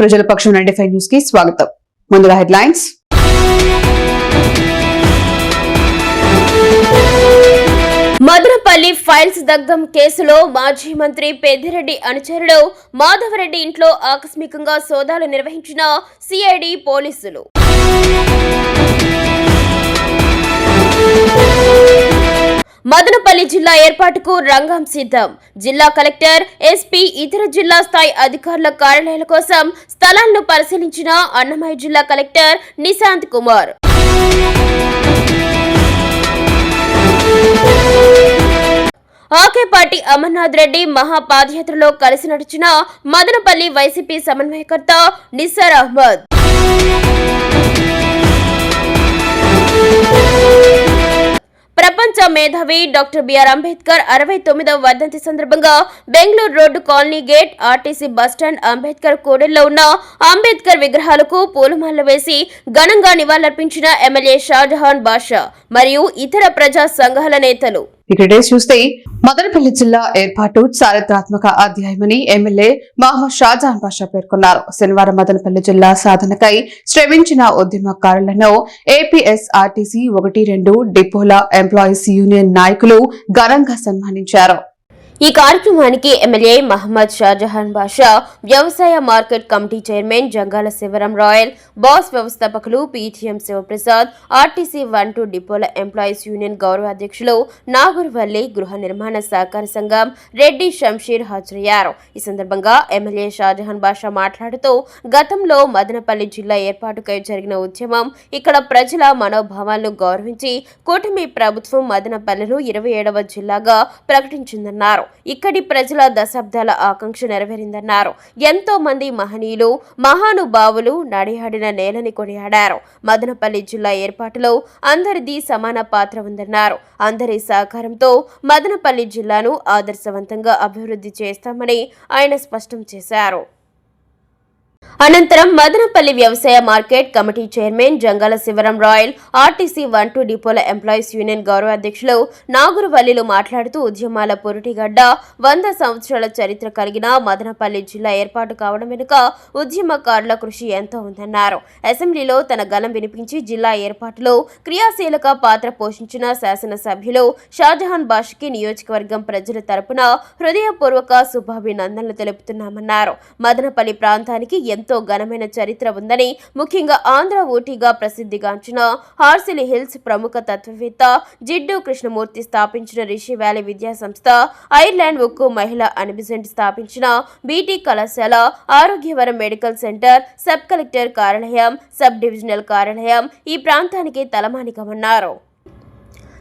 ప్రజల పక్షం ninety five న్యూస్కి స్వాగతం. ముందుగా హెడ్లైన్స్. మదనపల్లి ఫైల్స్ దగ్ధం కేసులో మాజీ మంత్రి పెద్దిరెడ్డి అనుచరుడు మాధవరెడ్డి ఇంట్లో ఆకస్మికంగా సోదాలు నిర్వహించిన సిఐడి పోలీసులు. మదనపల్లి జిల్లా ఏర్పాటుకు రంగం సిద్ధం. జిల్లా కలెక్టర్ ఎస్పీ ఇతర జిల్లా స్థాయి అధికారుల కార్యాలయాల కోసం స్థలాలను పరిశీలించిన అన్నమయ్య జిల్లా కలెక్టర్ నిశాంత్ కుమార్. ఆకేపాటి అమర్నాథ్ రెడ్డి మహాపాదయాత్రలో కలిసి నడిచిన మదనపల్లి వైసీపీ సమన్వయకర్త నిస్సార్ అహ్మద్. ప్రపంచ మేధావి డాక్టర్ బిఆర్ అంబేద్కర్ అరవై తొమ్మిదవ వర్ధంతి సందర్భంగా Bengaluru road colony gate RTC bus stand Ambedkar కూడలిలో ఉన్న అంబేద్కర్ విగ్రహాలకు పూలమాలలు వేసి ఘనంగా నివాళులర్పించిన ఎమ్మెల్యే షాజహాన్ బాషా మరియు ఇతర ప్రజా సంఘాల నేతలు. ఇక డేస్ చూస్తే మదనపల్లి జిల్లా ఏర్పాటు చారిత్రాత్మక అధ్యాయమని ఎమ్మెల్యే మహమ్మద్ షాజహాన్ బాషా పేర్కొన్నారు. శనివారం మదనపల్లి జిల్లా సాధనకై శ్రమించిన ఉద్యమకారులను ఏపీఎస్ఆర్టీసీ ఒకటి రెండు డిపోల ఎంప్లాయీస్ యూనియన్ నాయకులు ఘనంగా సన్మానించారు. ఈ కార్యక్రమానికి ఎమ్మెల్యే మహమ్మద్ షాజహాన్ బాషా వ్యవసాయ market committee chairman Jangala Sivaram Rayal boss వ్యవస్థాపకులు PTM Sivaprasad RTC one two డిపోల ఎంప్లాయీస్ యూనియన్ గౌరవ అధ్యక్షులు నాగూర్వల్లి గృహ నిర్మాణ సహకార సంఘం రెడ్డి షంషీర్ హాజరయ్యారు. ఈ సందర్భంగా ఎమ్మెల్యే షాజహాన్ బాషా మాట్లాడుతూ గతంలో మదనపల్లి జిల్లా ఏర్పాటుకై జరిగిన ఉద్యమం ఇక్కడ ప్రజల మనోభావాలను గౌరవించి కూటమి ప్రభుత్వం మదనపల్లెను ఇరవై ఏడవ జిల్లాగా ప్రకటించిందన్నారు. ఇక్కడి ప్రజల దశాబ్దాల ఆకాంక్ష నెరవేరిందన్నారు. ఎంతో మంది మహనీయులు మహానుభావులు నడియాడిన నేలని కొనియాడారు. మదనపల్లి జిల్లా ఏర్పాటులో అందరిది సమాన పాత్ర ఉందన్నారు. అందరి సహకారంతో మదనపల్లి జిల్లాను ఆదర్శవంతంగా అభివృద్ధి చేస్తామని ఆయన స్పష్టం చేశారు. అనంతరం మదనపల్లి వ్యవసాయ market committee chairman Jangala Sivaram Rayal RTC one two డిపోల ఎంప్లాయీస్ యూనియన్ గౌరవ అధ్యక్షులు నాగురువల్లిలు మాట్లాడుతూ ఉద్యమాల పొరుటిగడ్డ వంద సంవత్సరాల చరిత్ర కలిగిన మదనపల్లి జిల్లా ఏర్పాటు కావడం వెనుక ఉద్యమకారుల కృషి ఎంతో ఉందన్నారు. అసెంబ్లీలో తన గలం వినిపించి జిల్లా ఏర్పాటులో క్రియాశీలక పాత్ర పోషించిన శాసనసభ్యులు షాజహాన్ బాష్కి నియోజకవర్గం ప్రజల తరపున హృదయపూర్వక శుభాభినందనలు తెలుపుతున్నామన్నారు. మదనపల్లి ప్రాంతానికి ఎంతో ఘనమైన చరిత్ర ఉందని ముఖ్యంగా ఆంధ్ర ఊటీగా ప్రసిద్ధిగాంచిన హార్సిలి హిల్స్ ప్రముఖ తత్వవేత్త జిడ్డు కృష్ణమూర్తి స్థాపించిన రిషి వ్యాలీ విద్యా సంస్థ ఐర్లాండ్ ఉక్కు మహిళా అనిబిసెంట్ స్థాపించిన బీటీ కళాశాల Arogyavaram medical centre sub collector కార్యాలయం సబ్ డివిజనల్ కార్యాలయం ఈ ప్రాంతానికి తలమానికమన్నారు.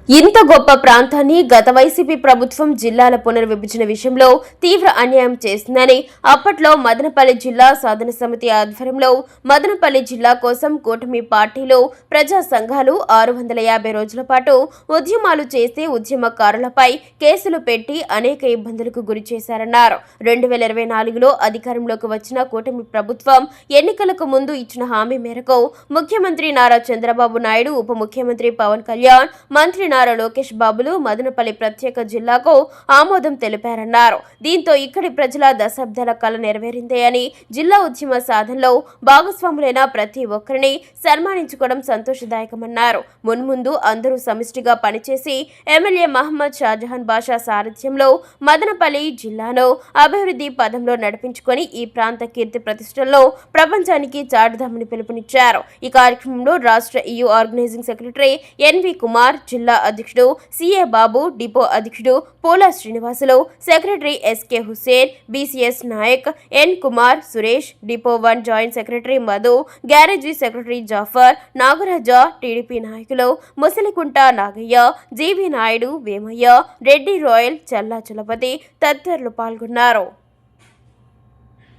ఇంత గొప్ప ప్రాంతాన్ని గత వైసీపీ ప్రభుత్వం జిల్లాల పునర్విభజన విషయంలో తీవ్ర అన్యాయం చేసిందని అప్పట్లో మదనపల్లి జిల్లా సాధన సమితి ఆధ్వర్యంలో మదనపల్లి జిల్లా కోసం కూటమి పార్టీలు ప్రజా సంఘాలు ఆరు వందల యాభై రోజుల పాటు ఉద్యమాలు చేసే ఉద్యమకారులపై కేసులు పెట్టి అనేక ఇబ్బందులకు గురి చేశారన్నారు. రెండు వేల ఇరవై నాలుగులో అధికారంలోకి వచ్చిన కూటమి ప్రభుత్వం ఎన్నికలకు ముందు ఇచ్చిన హామీ మేరకు ముఖ్యమంత్రి నారా చంద్రబాబు నాయుడు ఉప ముఖ్యమంత్రి పవన్ కళ్యాణ్ మంత్రి నారా లోకేష్ బాబులు మదనపల్లి ప్రత్యేక జిల్లాకు ఆమోదం తెలిపారన్నారు. దీంతో ఇక్కడి ప్రజల దశాబ్దాల కళ నెరవేరిందే అని జిల్లా ఉద్యమ సాధనలో భాగస్వాములైన ప్రతి ఒక్కరిని సన్మానించుకోవడం సంతోషదాయకమన్నారు. మున్ముందు అందరూ సమిష్టిగా పనిచేసి ఎమ్మెల్యే మహమ్మద్ షాజహాన్ బాషా సారథ్యంలో మదనపల్లి జిల్లాను అభివృద్ధి పదంలో నడిపించుకొని ఈ ప్రాంత కీర్తి ప్రతిష్టల్లో ప్రపంచానికి చాటుదామని పిలుపునిచ్చారు. ఈ కార్యక్రమంలో రాష్ట్ర EU organising secretary N V Kumar జిల్లా అధ్యక్షుడు సిఏ బాబు డిపో అధ్యక్షుడు Pola Srinivasulu secretary S K Hussain BCS Nayak N Kumar Suresh depot one joint secretary Madhu garage secretary Jafar Nagaraja TDP నాయకులు ముసలికుంట నాగయ్య జీవి నాయుడు వేమయ్య రెడ్డి రాయల్ చల్లా చలపతి తదితరులు పాల్గొన్నారు.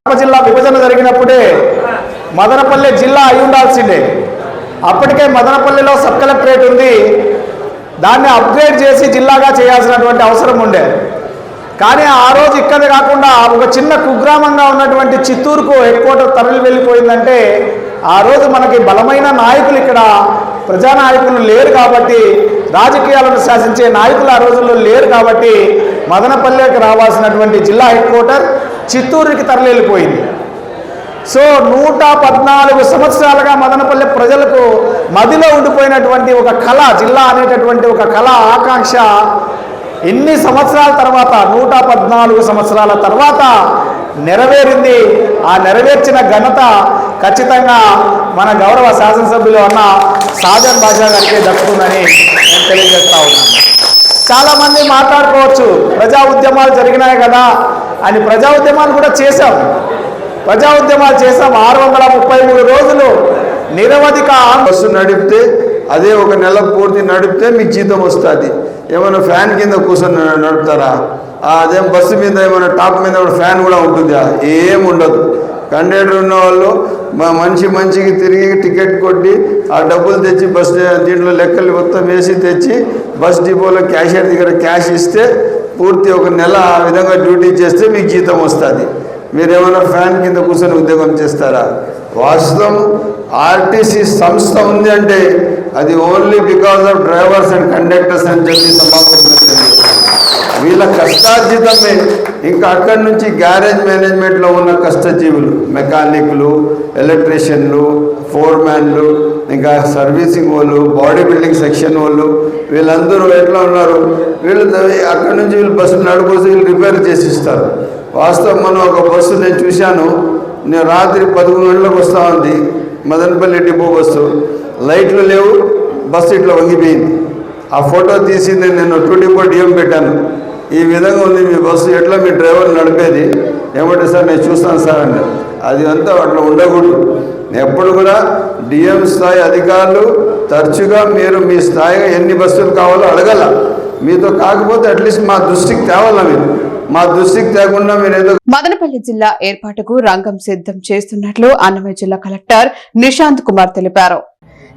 జిల్లా విభజన జరిగినప్పుడే మదనపల్లె జిల్లా అయి ఉండాల్సిందే. అప్పటికే మదనపల్లిలో సబ్ కలెక్టరేట్ ఉంది. దాన్ని అప్గ్రేడ్ చేసి జిల్లాగా చేయాల్సినటువంటి అవసరం ఉండే. కానీ ఆ రోజు ఇక్కడ కాకుండా ఒక చిన్న కుగ్రామంగా ఉన్నటువంటి చిత్తూరుకు హెడ్ క్వార్టర్ తరలి వెళ్ళిపోయిందంటే ఆ రోజు మనకి బలమైన నాయకులు ఇక్కడ ప్రజానాయకులు లేరు కాబట్టి రాజకీయాలను శాసించే నాయకులు ఆ రోజుల్లో లేరు కాబట్టి మదనపల్లెకి రావాల్సినటువంటి జిల్లా హెడ్ క్వార్టర్ చిత్తూరుకి తరలి వెళ్ళిపోయింది. సో నూట పద్నాలుగు సంవత్సరాలుగా మదనపల్లె ప్రజలకు మదిలో ఉండిపోయినటువంటి ఒక కళ జిల్లా అనేటటువంటి ఒక కళ ఆకాంక్ష ఎన్ని సంవత్సరాల తర్వాత నూట పద్నాలుగు సంవత్సరాల తర్వాత నెరవేరింది. ఆ నెరవేర్చిన ఘనత ఖచ్చితంగా మన గౌరవ శాసనసభ్యులు అన్న సాజన్ బాషా గారికి దక్కుతుందని నేను తెలియజేస్తా ఉన్నాను. చాలామంది మాట్లాడుకోవచ్చు ప్రజా ఉద్యమాలు జరిగినాయి కదా అని ప్రజా ఉద్యమాలు కూడా చేశాం. ప్రజా ఉద్యమాలు చేసాం ఆరు వందల ముప్పై మూడు రోజులు. నిరవధిక బస్సు నడిపితే అదే ఒక నెల పూర్తి నడిపితే మీకు జీతం వస్తుంది. ఏమైనా ఫ్యాన్ కింద కూర్చొని నడుపుతారా? అదేం బస్సు మీద ఏమైనా టాప్ మీద కూడా ఫ్యాన్ కూడా ఉంటుందా? ఏం ఉండదు. కండక్టర్ ఉన్న వాళ్ళు మంచి మంచికి తిరిగి టికెట్ కొట్టి ఆ డబ్బులు తెచ్చి బస్ దీంట్లో లెక్కలు మొత్తం వేసి తెచ్చి బస్ డిపోలో క్యాషియర్ దగ్గర క్యాష్ ఇస్తే పూర్తి ఒక నెల ఆ విధంగా డ్యూటీ చేస్తే మీకు జీతం వస్తుంది. మీరేమైనా ఫ్యాన్ కింద కూర్చొని ఉద్యోగం చేస్తారా? వాస్తవం ఆర్టీసీ సంస్థ ఉంది అంటే అది only because of drivers and conductors అని చెప్పి సమావేశం వీళ్ళ కష్టార్జితమే. ఇంకా అక్కడి నుంచి గ్యారేజ్ మేనేజ్మెంట్లో ఉన్న కష్టజీవులు మెకానిక్లు ఎలక్ట్రీషియన్లు ఫోర్మ్యాన్లు ఇంకా సర్వీసింగ్ వాళ్ళు బాడీ బిల్డింగ్ సెక్షన్ వాళ్ళు వీళ్ళందరూ ఎట్లా ఉన్నారు? వీళ్ళు అక్కడి నుంచి వీళ్ళు బస్సులు నడుపుకొస్తే వీళ్ళు రిపేర్ చేసి ఇస్తారు. వాస్తవం మనం ఒక బస్సు నేను చూశాను. నేను రాత్రి పదకొండు గంటలకు వస్తా ఉంది. Madanapalli depot bus. లైట్లు లేవు బస్సు ఇట్లా వంగిపోయింది. ఆ ఫోటో తీసి నేను ట్వంటీ టూ డిపో డిఎం పెట్టాను. ఈ విధంగా ఉంది మీ బస్సు. ఎట్లా మీ డ్రైవర్ నడిపేది? ఏమంటే సార్ నేను చూస్తాను సార్ అంటే అది అంతా అట్లా ఉండకూడదు. ఎప్పుడు కూడా డిఎం స్థాయి అధికారులు తరచుగా మీరు మీ స్థాయిగా ఎన్ని బస్సులు కావాలో అడగల. మీతో కాకపోతే అట్లీస్ట్ మా దృష్టికి తేవాలా మీరు? మా దృష్టికి తేకుండా మదనపల్లి జిల్లా ఏర్పాటుకు రంగం సిద్ధం చేస్తున్నట్లు అన్నమయ్య జిల్లా కలెక్టర్ నిశాంత్ కుమార్ తెలిపారు.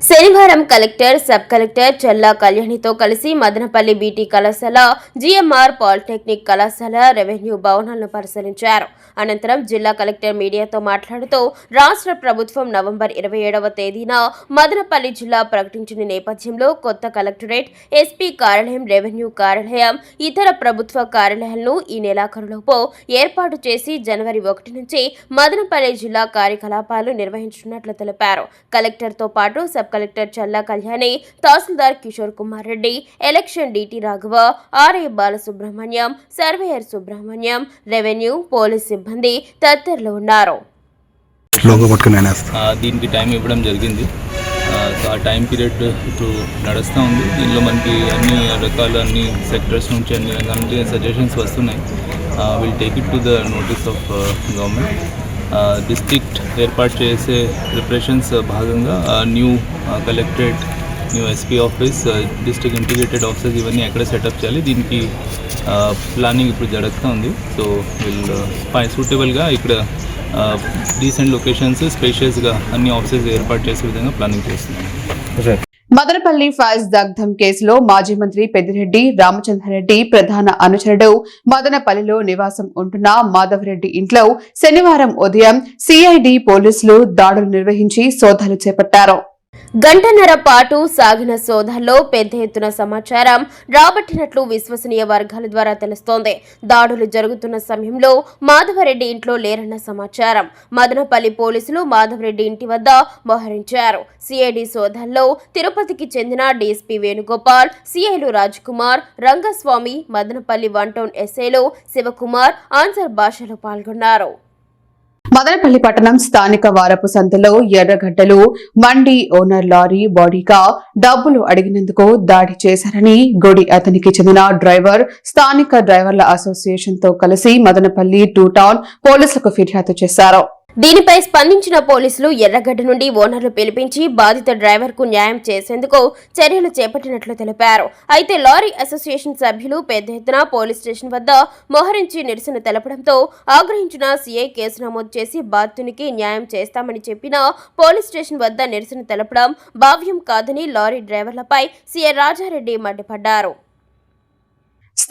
శనివారం కలెక్టర్ సబ్ కలెక్టర్ చల్లా కళ్యాణితో కలిసి మదనపల్లి బీటీ కళాశాల జిఎంఆర్ పాలిటెక్నిక్ కళాశాల రెవెన్యూ భవనాలను పరిశీలించారు. అనంతరం జిల్లా కలెక్టర్ మీడియాతో మాట్లాడుతూ రాష్ట్ర ప్రభుత్వం నవంబర్ ఇరవై ఏడవ తేదీన మదనపల్లి జిల్లా ప్రకటించిన నేపథ్యంలో కొత్త కలెక్టరేట్ ఎస్పీ కార్యాలయం రెవెన్యూ కార్యాలయం ఇతర ప్రభుత్వ కార్యాలయాలను ఈ నెలాఖరులోపు ఏర్పాటు చేసి జనవరి ఒకటి నుంచి మదనపల్లి జిల్లా కార్యకలాపాలు నిర్వహించనున్నట్లు తెలిపారు. కలెక్టర్తో పాటు sub collector Challa Kalyani tahsildar Kishore Kumar Reddy election DT Raghava RA Balasubrahmanyam surveyor Subrahmanyam revenue police సిబ్బంది తదితరులు ఉన్నారు. దీనికి టైం ఇవ్వడం జరిగింది. ఆ, సో ఆ టైం పీరియడ్ ఇప్పుడు నడుస్తూ ఉంది. దీనిలో మనకి అన్ని రకాల అన్ని సెక్టర్స్ నుంచి అన్ని రకాల నుంచి సజెషన్స్ వస్తున్నాయి. Will take it to the notice of government. District ఏర్పాటు చేసే ప్రిపరేషన్స్ భాగంగా new collectorate new SP office district integrated offices ఇవన్నీ ఎక్కడ సెటప్ చేయాలి. దీనికి ప్లానింగ్ ఇప్పుడు జరుగుతూ ఉంది సో విల్ సూటబుల్గా ఇక్కడ డీసెంట్ లొకేషన్స్ స్పేషియస్గా అన్ని ఆఫీసెస్ ఏర్పాటు చేసే విధంగా ప్లానింగ్ చేస్తున్నాం. మదనపల్లి ఫైల్స్ దగ్ధం కేసులో మాజీ మంత్రి పెద్దిరెడ్డి రామచంద్రారెడ్డి ప్రధాన అనుచరుడు మదనపల్లిలో నివాసం ఉంటున్న మాధవరెడ్డి ఇంట్లో శనివారం ఉదయం సిఐడి పోలీసులు దాడులు నిర్వహించి సోదాలు చేపట్టారు. గంటన్నర పాటు సాగిన సోదాల్లో పెద్ద ఎత్తున సమాచారం రాబట్టినట్లు విశ్వసనీయ వర్గాల ద్వారా తెలుస్తోంది. దాడులు జరుగుతున్న సమయంలో మాధవరెడ్డి ఇంట్లో లేరన్న సమాచారం మదనపల్లి పోలీసులు మాధవరెడ్డి ఇంటి వద్ద మోహరించారు. సిఐడి సోదాల్లో తిరుపతికి చెందిన డీఎస్పీ వేణుగోపాల్ సిఐలు కుమార్ రంగస్వామి మదనపల్లి వన్ టౌన్ ఎస్ఐలో శివకుమార్ ఆన్సర్ భాషలో పాల్గొన్నారు. మదనపల్లి పట్టణం స్థానిక వారపు సంతలో ఎర్రగడ్డలు మండి ఓనర్ లారీ బాడీగా డబ్బులు అడిగినందుకు దాడి చేశారని గుడి అతనికి చెందిన డ్రైవర్ స్థానిక డ్రైవర్ల అసోసియేషన్తో కలిసి మదనపల్లి టూ టౌన్ పోలీసులకు ఫిర్యాదు చేశారు. దీనిపై స్పందించిన పోలీసులు ఎర్రగడ్డ నుండి ఓనర్లు పిలిపించి బాధిత డ్రైవర్కు న్యాయం చేసేందుకు చర్యలు చేపట్టినట్లు తెలిపారు. అయితే లారీ అసోసియేషన్ సభ్యులు పెద్ద ఎత్తున పోలీస్ స్టేషన్ వద్ద మోహరించి నిరసన తెలపడంతో ఆగ్రహించిన సీఐ కేసు నమోదు చేసి బాధితునికి న్యాయం చేస్తామని చెప్పిన పోలీస్ స్టేషన్ వద్ద నిరసన తెలపడం భావ్యం కాదని లారీ డ్రైవర్లపై సీఐ రాజారెడ్డి మండిపడ్డారు.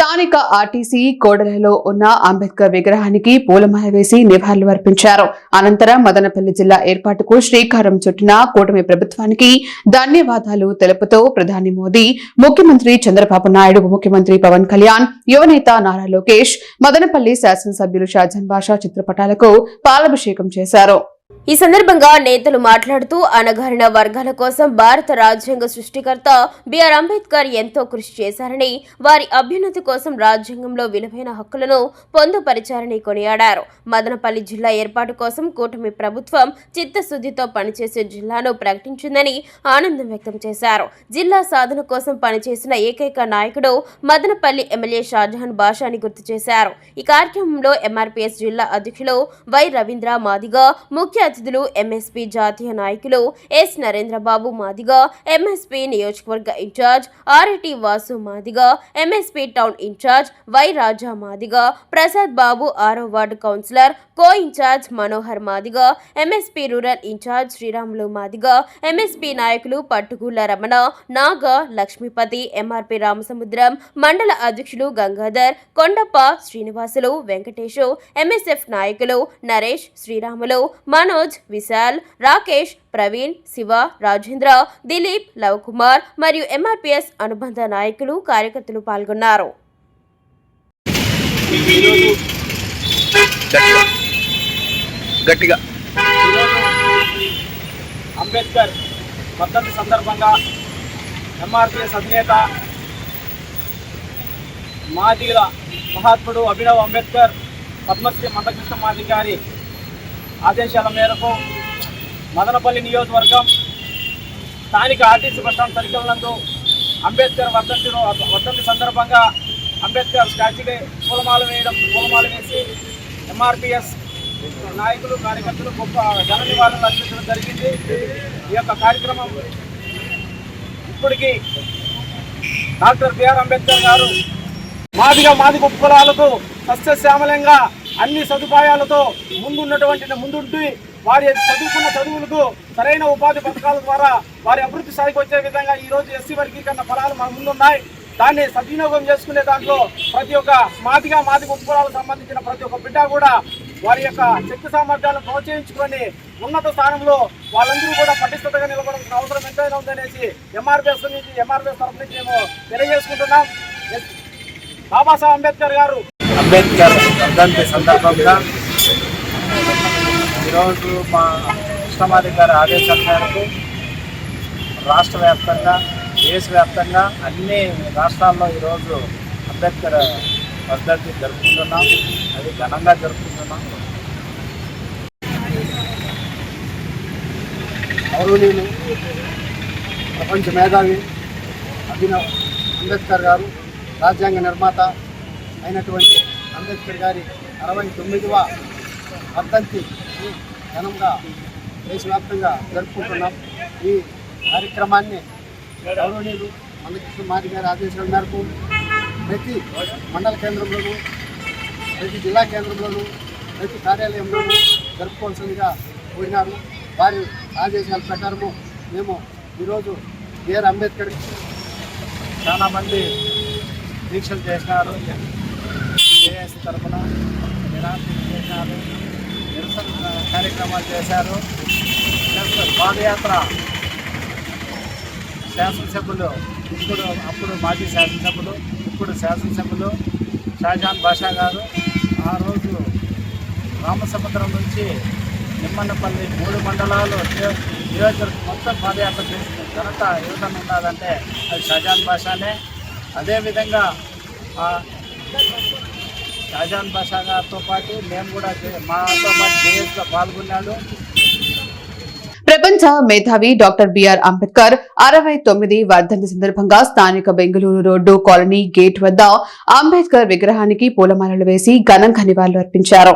స్థానిక ఆర్టీసీ కోడలలో ఉన్న అంబేద్కర్ విగ్రహానికి పూలమాల వేసి నివాళులు అర్పించారు. అనంతరం మదనపల్లి జిల్లా ఏర్పాటుకు శ్రీకారం చుట్టిన కూటమి ప్రభుత్వానికి ధన్యవాదాలు తెలుపుతూ ప్రధాని మోదీ ముఖ్యమంత్రి చంద్రబాబు నాయుడు ముఖ్యమంత్రి పవన్ కళ్యాణ్ యువనేత నారా లోకేష్ మదనపల్లి శాసనసభ్యులు షాజన్ బాషా చిత్రపటాలకు పాలాభిషేకం చేశారు. ఈ సందర్భంగా నేతలు మాట్లాడుతూ అణగారిన వర్గాల కోసం భారత రాజ్యాంగ సృష్టికర్త బిఆర్ అంబేద్కర్ ఎంతో కృషి చేశారని వారి అభ్యున్నతి కోసం రాజ్యాంగంలో విలువైన హక్కులను పొందుపరిచారని కొనియాడారు. మదనపల్లి జిల్లా ఏర్పాటు కోసం కూటమి ప్రభుత్వం చిత్తశుద్ధితో పనిచేసే జిల్లాను ప్రకటించిందని ఆనందం వ్యక్తం చేశారు. జిల్లా సాధన కోసం పనిచేసిన ఏకైక నాయకుడు మదనపల్లి ఎమ్మెల్యే షాజహాన్ బాషాని గుర్తు చేశారు. ఈ కార్యక్రమంలో ఎంఆర్పీఎస్ జిల్లా అధ్యక్షులు వై రవీంద్ర మాదిగా ముఖ్య అతిథులు ఎంఎస్పీ జాతీయ నాయకులు ఎస్ నరేంద్రబాబు మాదిగా ఎంఎస్పీ నియోజకవర్గ in charge R A T Vasu Madiga MSP town in charge Y Raja Madiga Prasad Babu ఆరో ward councillor co in charge Manohar Madiga MSP rural in charge Sriramulu Madiga MSP నాయకులు Pattugulla Ramana Naga Lakshmipathi MRP Ramasamudram మండల అధ్యక్షులు Gangadhar Kondappa Srinivasulu Venkatesu MSF నాయకులు Naresh Sriramulu Manoj Vishal Rakesh Praveen Siva Rajendra Dilip love Kumar మరియు ఎంఆర్పిఎస్ అనుబంధ నాయకులు కార్యకర్తలు పాల్గొన్నారు. గట్టిగా. అంబేద్కర్ వర్ధంతి సందర్భంగా ఎంఆర్పిఎస్ అధినేత మాదిగల మహాత్ముడు అభినవ్ అంబేద్కర్ పద్మశ్రీ మందకృష్ణ మాది గారి ఆదేశాల మేరకు మదనపల్లి నియోజకవర్గం స్థానిక ఆర్టీసీ బస్టాండ్ సర్కిల్ నందు అంబేద్కర్ వర్ధంతి వర్ధంతి సందర్భంగా అంబేద్కర్ స్టాచ్యూకి పూలమాల వేయడం పూలమాల వేసి ఎంఆర్పిఎస్ నాయకులు కార్యకర్తలు గొప్ప ఘన నివాళులు అర్పించడం జరిగింది. ఈ యొక్క కార్యక్రమం ఇప్పటికీ డాక్టర్ బిఆర్ అంబేద్కర్ గారు మాదిగా మాదిగ కులాలకు సస్యశ్యామలంగా అన్ని సదుపాయాలతో ముందున్నటువంటి ముందుండి వారి చదువుకున్న చదువులకు సరైన ఉపాధి పథకాల ద్వారా వారి అభివృద్ధి స్థాయికి వచ్చే విధంగా ఈ రోజు ఎస్సీ వర్గీకరణ ఫలాలు మన ముందున్నాయి. దాన్ని సద్వినియోగం చేసుకునే దాంట్లో ప్రతి ఒక్క మాదిగా మాదిగ ఉపకులాలకు సంబంధించిన ప్రతి ఒక్క బిడ్డ కూడా వారి యొక్క శక్తి సామర్థ్యాలను ప్రోత్సహించుకొని ఉన్నత స్థానంలో వాళ్ళందరూ కూడా పటిష్టతగా నిలబడాల్సిన అవసరం ఎంతైనా ఉందనేసి ఎంఆర్పిఎస్ నుంచి ఎంఆర్పిఎస్ తరఫు నుంచి మేము తెలియజేసుకుంటున్నాం. బాబాసాహెబ్ అంబేద్కర్ గారు అంబేద్కర్ వర్ధంతి సందర్భంగా ఈరోజు మా కృష్ణమాది గారి ఆదేశాల మేరకు రాష్ట్ర వ్యాప్తంగా దేశవ్యాప్తంగా అన్ని రాష్ట్రాల్లో ఈరోజు అంబేద్కర్ వర్ధంతి జరుపుకుంటున్నాం. అది ఘనంగా జరుపుకుంటున్నాం. గౌరవనీయులు ప్రపంచ మేధావి అభినవ్ అంబేద్కర్ గారు రాజ్యాంగ నిర్మాత అయినటువంటి అంబేద్కర్ గారి అరవై తొమ్మిదవ వర్ధంతి ఘనంగా దేశవ్యాప్తంగా జరుపుకుంటున్నాం. ఈ కార్యక్రమాన్ని గౌరవనీయులు మందకృష్ణ మాది గారి ఆదేశాల మేరకు ప్రతి మండల కేంద్రంలోనూ ప్రతి జిల్లా కేంద్రంలోనూ ప్రతి కార్యాలయంలోనూ జరుపుకోవాల్సిందిగా కోరినారు. వారి ఆదేశాల ప్రకారము మేము ఈరోజు బిఆర్ అంబేద్కర్ చాలామంది దీక్షలు చేసినారు. ఏఎస్ తరఫున నిరాశలు చేశారు నిరసన కార్యక్రమాలు చేశారు. పాదయాత్ర శాసనసభ్యులు ఇప్పుడు అప్పుడు మాజీ శాసనసభ్యులు ఇప్పుడు శాసనసభ్యులు షాజాన్ బాషా గారు ఆ రోజు రామసముద్రం నుంచి నిమ్మన్నపల్లి మూడు మండలాలు నియోజకవర్గం మొత్తం పాదయాత్ర చేసిన ఘనత ఎవరికన్నా ఉన్నదంటే అది షాజాన్ బాషానే. అదేవిధంగా షాజాన్ బాషా గారితో పాటు మేము కూడా మాతో పాటు జేఎస్లో పాల్గొన్నాడు. ప్రపంచ మేధావి డాక్టర్ బిఆర్ అంబేద్కర్ అరవై తొమ్మిది వర్ధంతి సందర్భంగా స్థానిక బెంగళూరు రోడ్డు కాలనీ గేట్ వద్ద అంబేద్కర్ విగ్రహానికి పూలమాలలు వేసి ఘనంగా నివాళులు అర్పించారు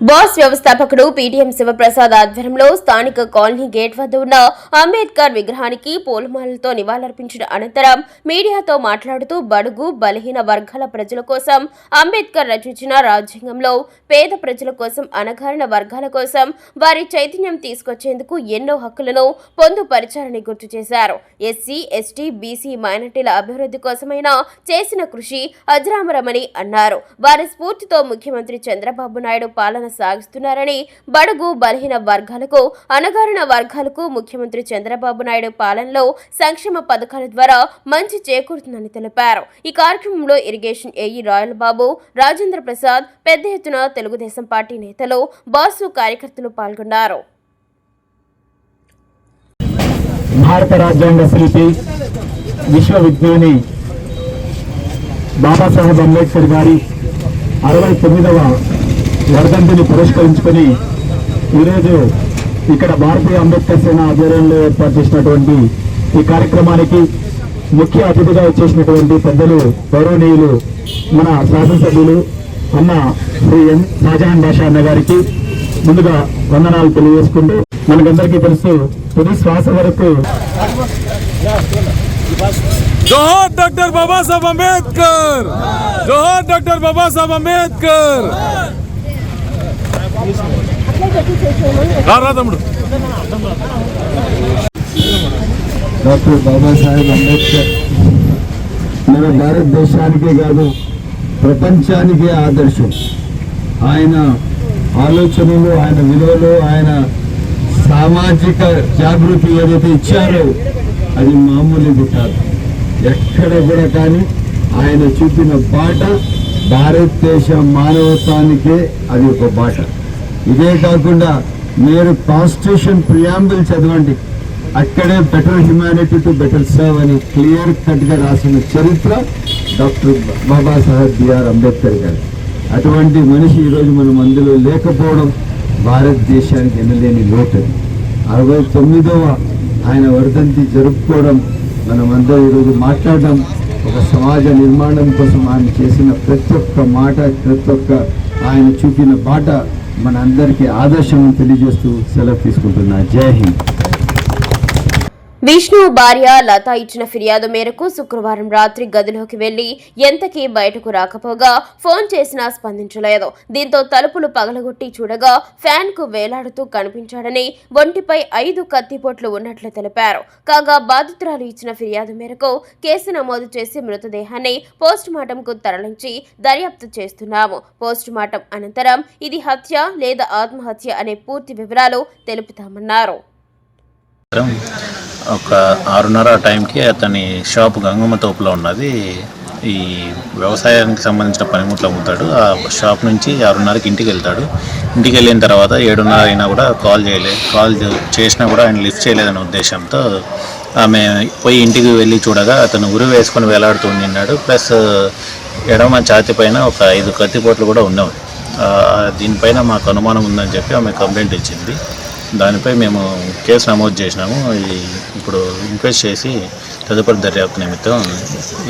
బాస్ వ్యవస్థాపకుడు పీటీఎం శివప్రసాద్ ఆధ్వర్యంలో స్థానిక కాలనీ గేట్ వద్ద ఉన్న అంబేద్కర్ విగ్రహానికి పూలమాలతో నివాళులర్పించిన అనంతరం మీడియాతో మాట్లాడుతూ బడుగు బలహీన వర్గాల ప్రజల కోసం అంబేద్కర్ రచించిన రాజ్యాంగంలో పేద ప్రజల కోసం అణగారిన వర్గాల కోసం వారి చైతన్యం తీసుకొచ్చేందుకు ఎన్నో హక్కులను పొందుపరిచారని గుర్తు చేశారు. ఎస్సీ ఎస్టీ బీసీ మైనార్టీల అభివృద్ధి కోసమైనా చేసిన కృషి అజరామరమని అన్నారు. వారి స్ఫూర్తితో ముఖ్యమంత్రి చంద్రబాబు నాయుడు పాలన సాగిస్తున్నారని బడుగు బలహీన వర్గాలకు అనగారిన వర్గాలకు ముఖ్యమంత్రి చంద్రబాబు నాయుడు పాలనలో సంక్షేమ పథకాల ద్వారా మంచి చేకూరుతుందని తెలిపారు. ఈ కార్యక్రమంలో irrigation AE royal Babu Rajendra Prasad పెద్ద ఎత్తున తెలుగుదేశం పార్టీ నేతలు బాసు కార్యకర్తలు పాల్గొన్నారు. భారత రాజ్యాంగ శిల్పి విశ్వవిజ్ఞాని బాబాసాహెబ్ అంబేద్కర్ గారి అరవై తొమ్మిదవ వర్ధంతిని పురస్కరించుకొని ఈరోజు ఇక్కడ భారతీయ అంబేద్కర్ సేన ఆధ్వర్యంలో ఏర్పాటు చేసినటువంటి ఈ కార్యక్రమానికి ముఖ్య అతిథిగా వచ్చేసినటువంటి పెద్దలు గౌరవనీయులు మన శాసనసభ్యులు అన్న శ్రీ ఎన్ షాజహాన్ బాషా అన్న గారికి ముందుగా వందనాలు తెలియజేసుకుంటూ మనకందరికీ తెలుసు తుది శ్వాస వరకు జోహార్ డాక్టర్ బాబాసాహెబ్ అంబేద్కర్! జోహార్ డాక్టర్ బాబాసాహెబ్ అంబేద్కర్! రా రా తమ్ముడు. డాక్టర్ బాబాసాహెబ్ అంబేద్కర్ మన భారతదేశానికే కాదు ప్రపంచానికే ఆదర్శం. ఆయన ఆలోచనలు ఆయన విలువలు ఆయన సామాజిక జాగృతి ఏదైతే ఇచ్చారో అది మామూలుది కాదు. ఎక్కడ కూడా కానీ ఆయన చూపిన బాట భారతదేశ మానవత్వానికే అది ఒక బాట. ఇదే కాకుండా మీరు కాన్స్టిట్యూషన్ ప్రియాంబుల్ చదవండి. అక్కడే better humanity to better serve అని క్లియర్ కట్గా రాసిన చరిత్ర డాక్టర్ బాబాసాహెబ్ బిఆర్ అంబేద్కర్ గారు. అటువంటి మనిషి ఈరోజు మనం అందులో లేకపోవడం భారతదేశానికి ఎనలేని లోటు. అరవై తొమ్మిదవ ఆయన వర్ధంతి జరుపుకోవడం మనమందరం ఈరోజు మాట్లాడడం ఒక సమాజ నిర్మాణం కోసం ఆయన చేసిన ప్రతి ఒక్క మాట ప్రతి ఒక్క ఆయన చూపిన బాట మనందరికీ ఆదర్శం తెలియజేస్తూ సెలవు తీసుకుంటున్నా. జై హింద్. విష్ణు భార్య లత ఇచ్చిన ఫిర్యాదు మేరకు శుక్రవారం రాత్రి గదిలోకి వెళ్ళి ఎంతకీ బయటకు రాకపోగా ఫోన్ చేసినా స్పందించలేదు. దీంతో తలుపులు పగలగొట్టి చూడగా ఫ్యాన్కు వేలాడుతూ కనిపించాడని ఒంటిపై ఐదు కత్తిపోట్లు ఉన్నట్లు తెలిపారు. కాగా బాధితురాలు ఇచ్చిన ఫిర్యాదు మేరకు కేసు నమోదు చేసి మృతదేహాన్ని పోస్ట్కు తరలించి దర్యాప్తు చేస్తున్నాము. పోస్ట్ మార్టం అనంతరం ఇది హత్య లేదా ఆత్మహత్య అనే పూర్తి వివరాలు తెలుపుతామన్నారు. ఒక ఆరున్నర ఆ టైంకి అతని షాప్ గంగమ్మ తోపులో ఉన్నది. ఈ వ్యవసాయానికి సంబంధించిన పనిముట్లు అమ్ముతాడు. ఆ షాప్ నుంచి ఆరున్నరకి ఇంటికి వెళ్తాడు. ఇంటికి వెళ్ళిన తర్వాత ఏడున్నర అయినా కూడా కాల్ చేయలేదు కాల్ చే- చేసినా కూడా ఆయన లిఫ్ట్ చేయలేదనే ఉద్దేశంతో ఆమె పోయి ఇంటికి వెళ్ళి చూడగా అతను ఉరి వేసుకొని వేలాడుతూ నిన్నాడు ప్లస్ ఎడమ ఛాతి పైన ఒక ఐదు కత్తిపోట్లు కూడా ఉన్నవి. దీనిపైన మాకు అనుమానం ఉందని చెప్పి ఆమె కంప్లైంట్ ఇచ్చింది. దానిపై మేము కేసు నమోదు చేసినాము. ఇది ఇప్పుడు ఇంక్వెస్ట్ చేసి తదుపరి దర్యాప్తు నిమిత్తం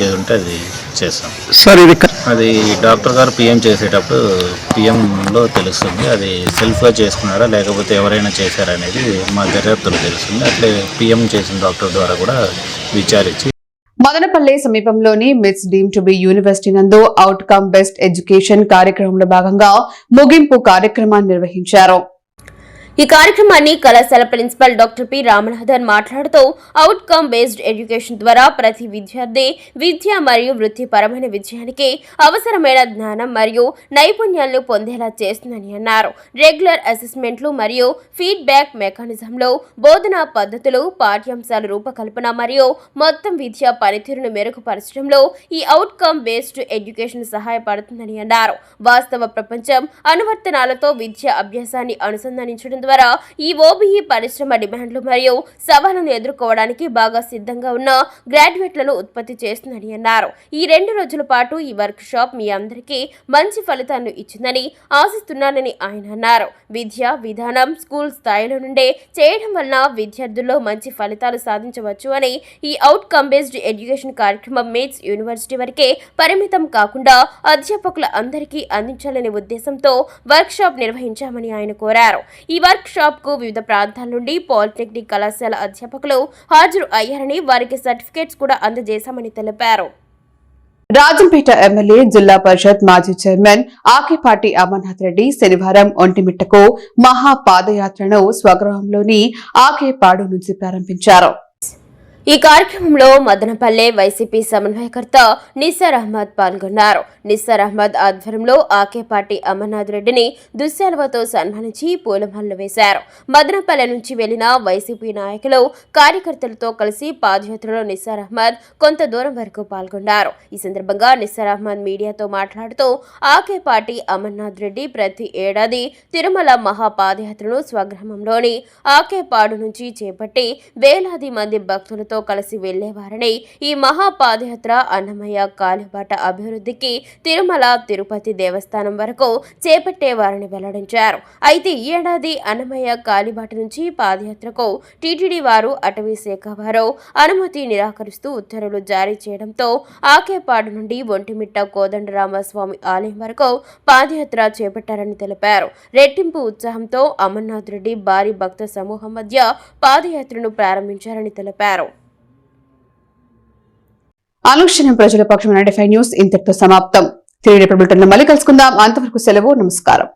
ఏది ఉంటే అది చేస్తాం. సార్ ఇది అది డాక్టర్ గారు పిఎం చేసేటప్పుడు పిఎంలో తెలుస్తుంది. అది సెల్ఫ్గా చేసుకున్నారా లేకపోతే ఎవరైనా చేశారా అనేది మా దర్యాప్తులో తెలుస్తుంది. అట్లే పిఎం చేసిన డాక్టర్ ద్వారా కూడా విచారించి మదనపల్లి సమీపంలోని MITS deem to be university నందు అవుట్కమ్ బెస్ట్ ఎడ్యుకేషన్ కార్యక్రమంలో భాగంగా ముగింపు కార్యక్రమాన్ని నిర్వహించారు. ఈ కార్యక్రమాన్ని కళాశాల ప్రిన్సిపల్ డాక్టర్ పి రామనాథన్ మాట్లాడుతూ అవుట్కమ్ బేస్డ్ ఎడ్యుకేషన్ ద్వారా ప్రతి విద్యార్థి విద్య మరియు వృత్తిపరమైన విజయానికి అవసరమైన జ్ఞానం మరియు నైపుణ్యాలను పొందేలా చేస్తుందని అన్నారు. రెగ్యులర్ అసెస్మెంట్లు మరియు ఫీడ్బ్యాక్ మెకానిజంలో బోధనా పద్ధతులు పాఠ్యాంశాల రూపకల్పన మరియు మొత్తం విద్యా పనితీరును మెరుగుపరచడంలో ఈ అవుట్కమ్ బేస్డ్ ఎడ్యుకేషన్ సహాయపడుతుందని అన్నారు. వాస్తవ ప్రపంచం అనువర్తనాలతో విద్యా అభ్యాసాన్ని అనుసంధానించడం ద్వారా ఈ ఓబీఈ పరిశ్రమ డిమాండ్లు మరియు సవాళ్ళను ఎదుర్కోవడానికి బాగా సిద్ధంగా ఉన్న గ్రాడ్యుయేట్లను ఉత్పత్తి చేస్తుందని అన్నారు. ఈ రెండు రోజుల పాటు ఈ వర్క్ షాప్ మీ అందరికీ మంచి ఫలితాలను ఇచ్చిందని ఆశిస్తున్నానని ఆయన అన్నారు. విద్య విధానం స్కూల్ స్థాయిలో నుండే చేయడం వలన విద్యార్థుల్లో మంచి ఫలితాలు సాధించవచ్చు అని ఈ అవుట్కమ్ బేస్డ్ ఎడ్యుకేషన్ కార్యక్రమం మేట్స్ యూనివర్సిటీ వరకే పరిమితం కాకుండా అధ్యాపకుల అందరికీ అందించాలనే ఉద్దేశంతో వర్క్ షాప్ నిర్వహించామని ఆయన కోరారు. ఈ వర్క్ షాప్కు వివిధ ప్రాంతాల నుండి పాలిటెక్నిక్ కళాశాల అధ్యాపకులు హాజరు అయ్యారని వారికి సర్టిఫికేట్స్ కూడా అందజేశామని తెలిపారు. రాజంపేట ఎమ్మెల్యే జిల్లా పరిషత్ మాజీ చైర్మన్ ఆకేపాటి అమర్నాథ్ రెడ్డి శనివారం ఒంటిమిట్టకు మహా పాదయాత్రను స్వగృహంలోని ఆకేపాడు నుంచి ప్రారంభించారు. ఈ కార్యక్రమంలో మదనపల్లె వైసీపీ సమన్వయకర్త నిస్సార్ అహ్మద్ పాల్గొన్నారు. నిస్సార్ అహ్మద్ ఆధ్వర్యంలో ఆకేపాటి అమర్నాథ్ రెడ్డిని దుశ్శాలువతో సన్మానించి పూలమాలలు వేశారు. మదనపల్లె నుంచి వెళ్ళిన వైసీపీ నాయకులు కార్యకర్తలతో కలిసి పాదయాత్రలో నిస్సార్ అహ్మద్ కొంత దూరం వరకు పాల్గొన్నారు. ఈ సందర్భంగా నిస్సార్ అహ్మద్ మీడియాతో మాట్లాడుతూ ఆకేపాటి అమర్నాథ్ రెడ్డి ప్రతి ఏడాది తిరుమల మహాపాదయాత్రను స్వగ్రామంలోని ఆకేపాడు నుంచి చేపట్టి వేలాది మంది భక్తులతో కలిసి వెళ్ళేవారని ఈ మహాపాదయాత్ర అన్నమయ్య కాలిబాట అభివృద్ధికి తిరుమల తిరుపతి దేవస్థానం వరకు చేపట్టేవారని వెల్లడించారు. అయితే ఈ ఏడాది అన్నమయ్య కాలిబాట నుంచి పాదయాత్రకు టీటీడీ వారు అటవీ శాఖ వారు అనుమతి నిరాకరిస్తూ ఉత్తర్వులు జారీ చేయడంతో ఆకేపాడు నుండి ఒంటిమిట్ట కోదండరామస్వామి ఆలయం వరకు పాదయాత్ర చేపట్టారని తెలిపారు. రెట్టింపు ఉత్సాహంతో అమర్నాథ్ రెడ్డి భారీ భక్త సమూహం మధ్య పాదయాత్రను ప్రారంభించారని తెలిపారు. అనుక్షణం ప్రజల పక్షం నైన్టీ ఫైవ్ న్యూస్ ఇంతటితో సమాప్తం. తిరిగి రేపటి మళ్ళీ కలుసుకుందాం. అంతవరకు సెలవు నమస్కారం.